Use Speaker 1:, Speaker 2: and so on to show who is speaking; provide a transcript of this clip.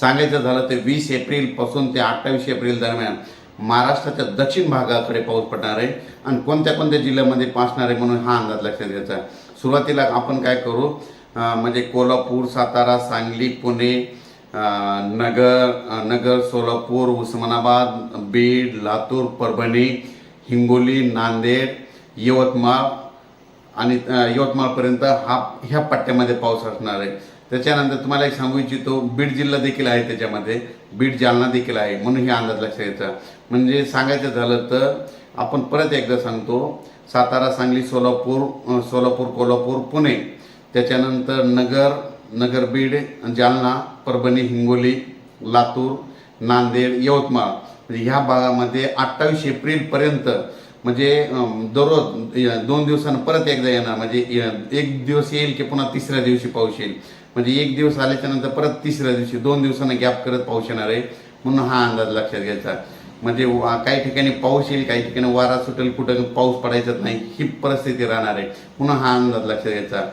Speaker 1: सांगायचं झालं तर वीस एप्रिलपासून ते अठ्ठावीस एप्रिल दरम्यान महाराष्ट्राच्या दक्षिण भागाकडे पाऊस पडणार आहे आणि कोणत्या कोणत्या जिल्ह्यामध्ये पासणार आहे म्हणून हा अंदाज लक्षात घ्यायचा आहे. सुरुवातीला आपण काय करू म्हणजे कोल्हापूर सातारा सांगली पुणे नगर नगर सोलापूर उस्मानाबाद बीड लातूर परभणी हिंगोली नांदेड यवतमाळ आणि यवतमाळपर्यंत हा ह्या पट्ट्यामध्ये पाऊस असणार आहे त्याच्यानंतर तुम्हाला एक सांगू इच्छितो बीड जिल्हा देखील आहे त्याच्यामध्ये. बीड जालना देखील आहे म्हणून हे अंदाज लक्षात घ्यायचा म्हणजे सांगायचं झालं तर आपण परत एकदा सांगतो सातारा सांगली सोलापूर सोलापूर कोल्हापूर पुणे त्याच्यानंतर नगर नगर बीड जालना परभणी हिंगोली लातूर नांदेड यवतमाळ. म्हणजे ह्या भागामध्ये अठ्ठावीस एप्रिलपर्यंत म्हणजे दररोज दोन दिवसानं परत एकदा येणार. म्हणजे एक दिवस येईल की पुन्हा तिसऱ्या दिवशी पाऊस येईल. म्हणजे एक दिवस आल्याच्यानंतर परत तिसऱ्या दिवशी दोन दिवसानं गॅप करत पाऊस येणार आहे. म्हणून हा अंदाज लक्षात घ्यायचा. म्हणजे वा- काही ठिकाणी पाऊस येईल काही ठिकाणी वारा सुटेल कुठं पाऊस पडायचाच नाही ही परिस्थिती राहणार आहे. म्हणून हा अंदाज लक्षात घ्यायचा.